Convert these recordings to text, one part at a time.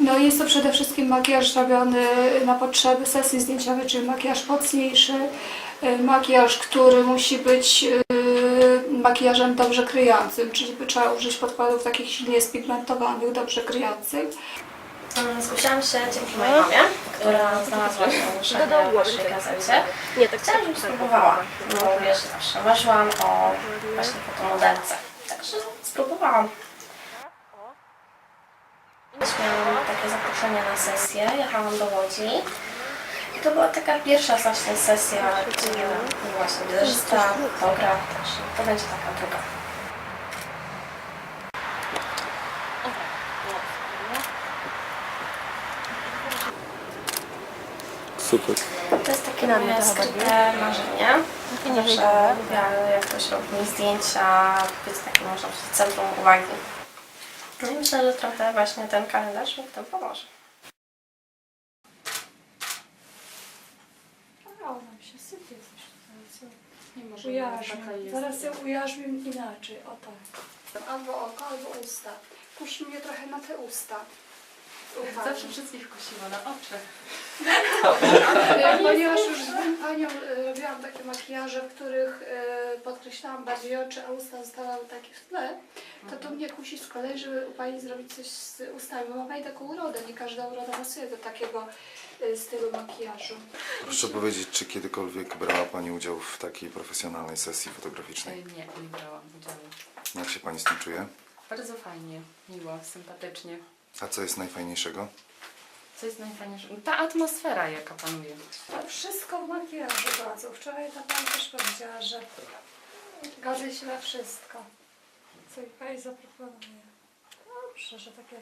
No jest to przede wszystkim makijaż robiony na potrzeby sesji zdjęciowej, czyli makijaż mocniejszy, y, makijaż, który musi być y, makijażem dobrze kryjącym, czyli by trzeba użyć podkładów takich silnie spigmentowanych, dobrze kryjących. Mm, Zgłosiłam się dzięki mojej mamie, która znalazła się ogłoszenie w waszej gazecie. Nie, tak Chciałam, żebym spróbowała, bo wiesz, zawsze marzyłam o właśnie fotomodelce. Także spróbowałam. Miałam takie zaproszenie na sesję, jechałam do Łodzi. I to była taka pierwsza właśnie sesja, gdzie właśnie fotograf, także to będzie taka druga. Super. To jest takie moje skryte marzenie. Zawsze lubię, jak ktoś robi mi zdjęcia, być takim, można powiedzieć, centrum uwagi. No myślę, że trochę właśnie ten kalendarz mi w tym pomoże. A ona mi się sypie coś tutaj, co? Nie może ujarzmię. Zaraz ją ujarzmię inaczej, o tak. Albo oko, albo usta. Kusi mnie trochę na te usta. Uwagi. Zawsze wszystkich kusiło na oczy. Ponieważ już z panią e, robiłam takie makijaże, w których e, podkreślałam bardziej oczy, a usta zostawały takie w tle, to to mnie kusi z kolei, żeby u pani zrobić coś z ustami. Bo ma pani taką urodę, nie każda uroda pasuje do takiego e, stylu makijażu. Proszę powiedzieć, czy kiedykolwiek brała Pani udział w takiej profesjonalnej sesji Ej, fotograficznej? Nie, nie brałam udziału. Jak się Pani z tym czuje? Bardzo fajnie, miło, sympatycznie. A co jest najfajniejszego? Co jest najfajniejsze? Ta atmosfera, jaka panuje. To wszystko w makijażu bardzo. Wczoraj ta pani też powiedziała, że godzi się na wszystko, co mi pani zaproponuje. Dobrze, że takie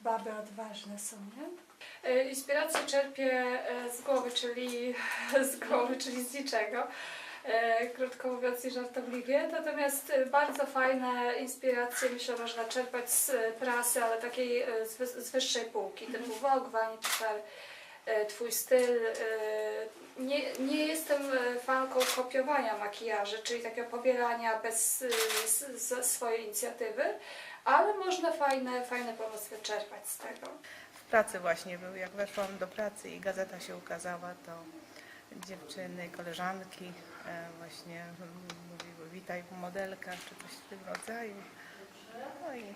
baby odważne są, nie? E, Inspirację czerpię e, z głowy, czyli z głowy, czyli z niczego. E, Krótko mówiąc i żartobliwie. Natomiast e, bardzo fajne inspiracje myślę można czerpać z e, prasy, ale takiej z, wyższej półki, typu Vogue, Vanity Fair, e, Twój styl. Nie, nie jestem fanką kopiowania makijaży, czyli takiego pobierania bez swojej inicjatywy, ale można fajne, fajne pomysły czerpać z tego. w pracy właśnie był. Jak weszłam do pracy i gazeta się ukazała, to dziewczyny, koleżanki e, właśnie mówiły witaj modelka, czy coś w tym rodzaju. No i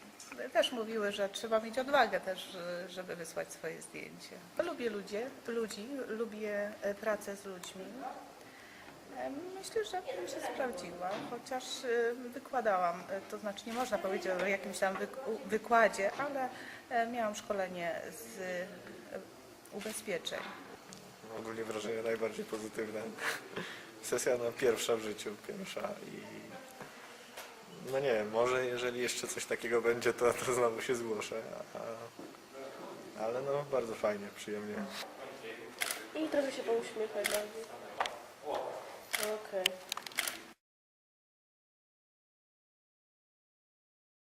też mówiły, że trzeba mieć odwagę też, żeby wysłać swoje zdjęcie. Lubię ludzie, ludzi, lubię e, pracę z ludźmi. E, Myślę, że bym się sprawdziła, chociaż wykładałam, to znaczy nie można powiedzieć o jakimś tam wykładzie, ale miałam szkolenie z ubezpieczeń. Ogólnie wrażenie najbardziej pozytywne. Sesja no, pierwsza w życiu, pierwsza i no nie wiem, może jeżeli jeszcze coś takiego będzie, to, to znowu się zgłoszę. A, ale no bardzo fajnie, przyjemnie. I trochę się pouśmiechaj bardziej. Okej.